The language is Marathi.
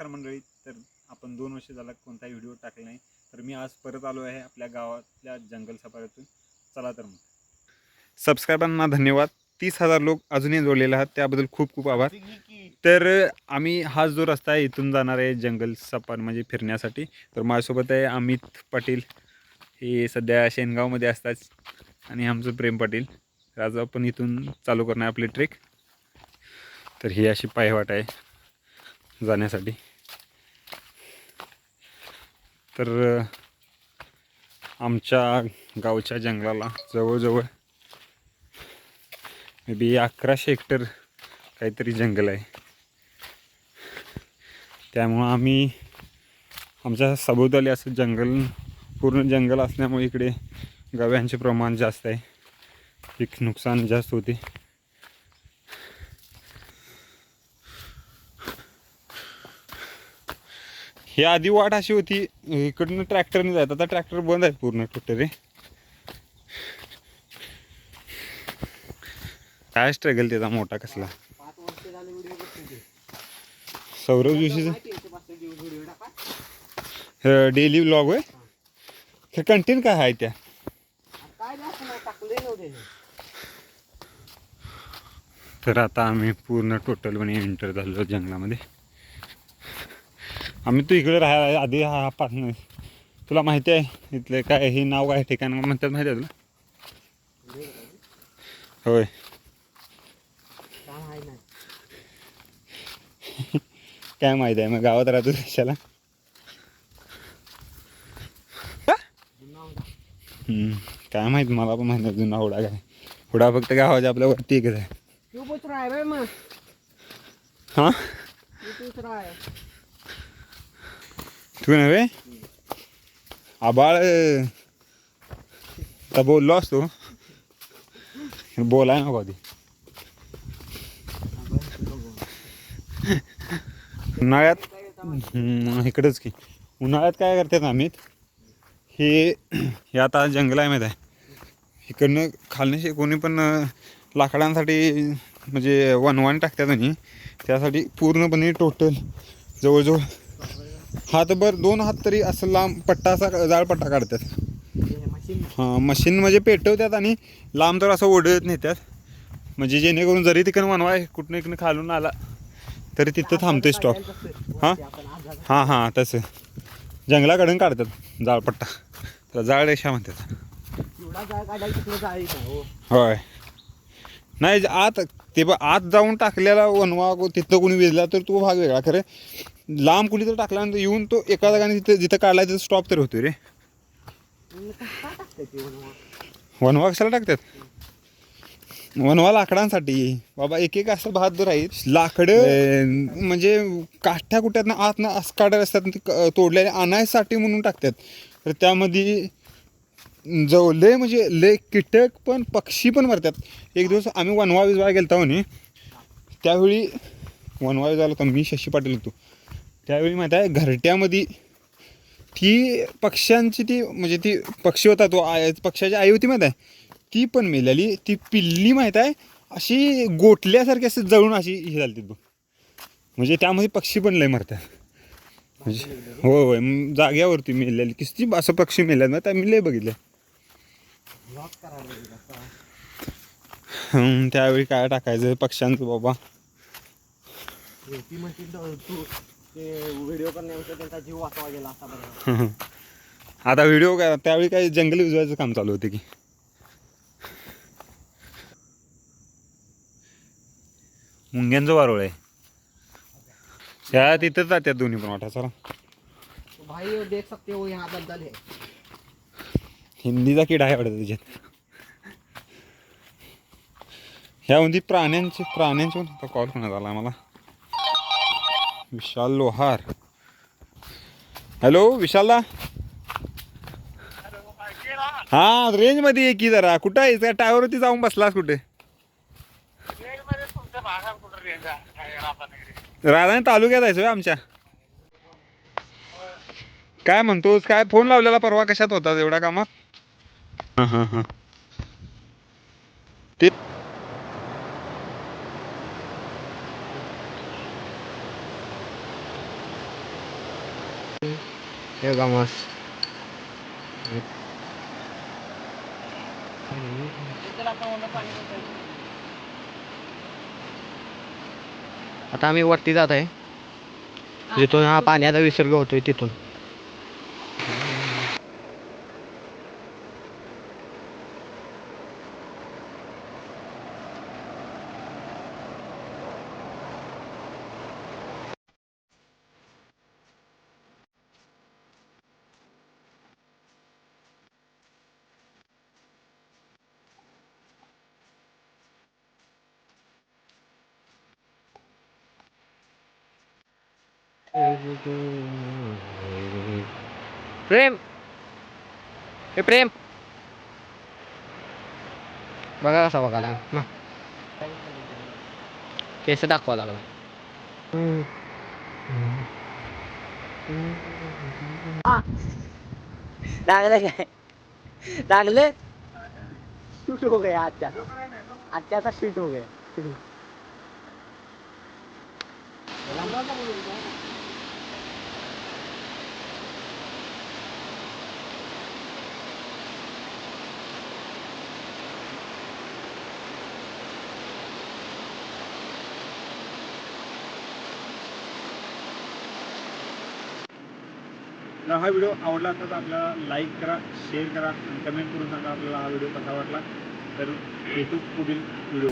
नमस्कार मंडळी. तर आपण दोन वर्ष झाला कोणताही व्हिडिओ टाकला नाही. तर मी आज परत आलो आहे आपल्या गावातल्या जंगल सफारीतून. चला तर मग. सबस्क्रायबरांना धन्यवाद. तीस हजार लोक अजूनही जोडलेले आहात. त्याबद्दल खूप खूप आभार. तर आम्ही हा जो रस्ता आहे इथून जाणार आहे जंगल सफारी म्हणजे फिरण्यासाठी. तर माझ्यासोबत आहे अमित पाटील. हे सध्या शेनगावमध्ये असतात आणि आमचं प्रेम पाटील. तर आज आपण इथून चालू करणार आपली ट्रेक तर ही अशी पायवाट आहे जाण्यासाठी. तर आमच्या गावच्या जंगलाला जवळजवळ मे बी अकराशे हेक्टर काहीतरी जंगल आहे. त्यामुळं आम्ही आमच्या सभोवताली असं जंगल पूर्ण जंगल असल्यामुळे इकडे गव्यांचे प्रमाण जास्त आहे. पीक नुकसान जास्त होते. ही आधी वाट अशी होती इकडनं ट्रॅक्टरने जायचं. आता ट्रॅक्टर बंद आहे पूर्ण टोटली काय स्ट्रगल त्याचा मोठा कसला? सौरभ जोशीचं? डेली व्लॉग होय? हे कंटेंट काय आहे त्या? तर आता आम्ही पूर्ण टोटलपणे म्हणजे एंटर झालो जंगलामध्ये. आम्ही तू इकडे राहायला आधी हा पाच तुला माहिती आहे इथलं काय हे नाव काय ठिकाण म्हणतात माहिती आहे तुला? होय. काय माहिती आहे मग गावात राहतो देशाला. काय माहीत मला पण माहिती जुना हुडा काय. हुडा फक्त गावाच्या आपल्या वरती एकच आहे. हां? नव्हे आबाळ अं, आता बोललो असतो. बोलाय नको आधी. उन्हाळ्यात इकडंच की. उन्हाळ्यात काय करतात आम्ही? हे हे आता जंगल आहे माहीत आहे. इकडनं खालनं कोणी पण लाकडांसाठी म्हणजे वनवान टाकतात आणि त्यासाठी पूर्णपणे टोटल जवळजवळ हात भर दोन हात तरी असं लांब पट्टा असा जाळ पट्टा काढतात. हां मशीन म्हणजे पेटवतात आणि लांब तर असं ओढत नेतात. म्हणजे जेणेकरून जरी तिकडं वनवा कुठनं इकडनं खालून आला तरी तिथं थांबते स्टॉप हा? हां हां तसं. जंगलाकडून काढतात जाळपट्टा त्याला जाळ रेषा म्हणतात. हो. होय. नाही आत ते आत जाऊन टाकलेला वनवा तिथं कोणी विजला तर तो भाग वेगळा. खरं लांब कुणी तर टाकल्यानंतर येऊन तो एका जागाने तिथं जिथं काढला तिथं स्टॉप तर होतोय रे. वनवा? कशाला टाकतात? वनवा लाकडांसाठी. बाबा एक एक असं बहादूर आहे लाकडं म्हणजे काठ्या कुठ्यात आत ना असं काढायला असतात तोडलेले आणायसाठी म्हणून टाकतात. तर त्यामध्ये जो लय म्हणजे लय कीटक पण पक्षी पण मरतात. एक दिवस आम्ही वनवा विजवा गेलता म्हणे त्यावेळी वनवा विजवायला होता मी शशी पाटील होतो. त्यावेळी माहीत आहे घरट्यामध्ये ती पक्ष्यांची ती म्हणजे ती पक्षी होता तो आय पक्षाची आई होती माहीत आहे ती पण मेलेली. ती पिल्ली माहीत आहे अशी गोठल्यासारखी असं जळून अशी हे झाली बघ. म्हणजे त्यामध्ये पक्षी पण लय मरतात म्हणजे होय होय जाग्यावरती मेलेली. किती असं पक्षी मेल्यात ना मी लय बघितलं त्यावेळी काय टाकायचं पक्ष्यांचं बाबा? ती व्हिडिओ करण्यापेक्षा त्यांचा जीव वाचवा गेला असा बरं. आता व्हिडिओ काय त्यावेळी काय जंगल विजवायचं काम चालू होते की? मुंग्यांचं वारोळ आहे. त्या तिथंच जात्यात दोन्ही पण वाटा चला. तो भाई देख सकते हो यहाँ दलदल है. हिंदीचा किडा आहे वाटतं त्याच्यात ह्यामध्ये प्राण्यांचे प्राण्यांचे पण कॉल करण्यात आला मला विशाल लोहार. हॅलो विशालदा? हा रेंजमध्ये ये की जरा. कुठं आहे त्या टावरवरती जाऊन बसलास कुठे? राधाने तालुक्यात आहे आमच्या. काय म्हणतोस? काय फोन लावलेला परवा? कशात होता एवढ्या कामात? हां हां हां. बघा मस्त आता आम्ही वरती जात आहे. जिथून हा पाण्याचा विसर्ग होतोय तिथून. प्रेम. हे प्रेम. बघा कसा बघायला. ना. केस दाखवा लागला. लागलं काय? लागलं? शूट हो गया आजच्या आजच्याचा शूट हो गया. तर हा व्हिडिओ आवडला तर आपल्याला लाईक करा शेअर करा आणि कमेंट करून सांगा आपल्याला हा व्हिडिओ कसा वाटला. तर भेटू पुढील व्हिडिओ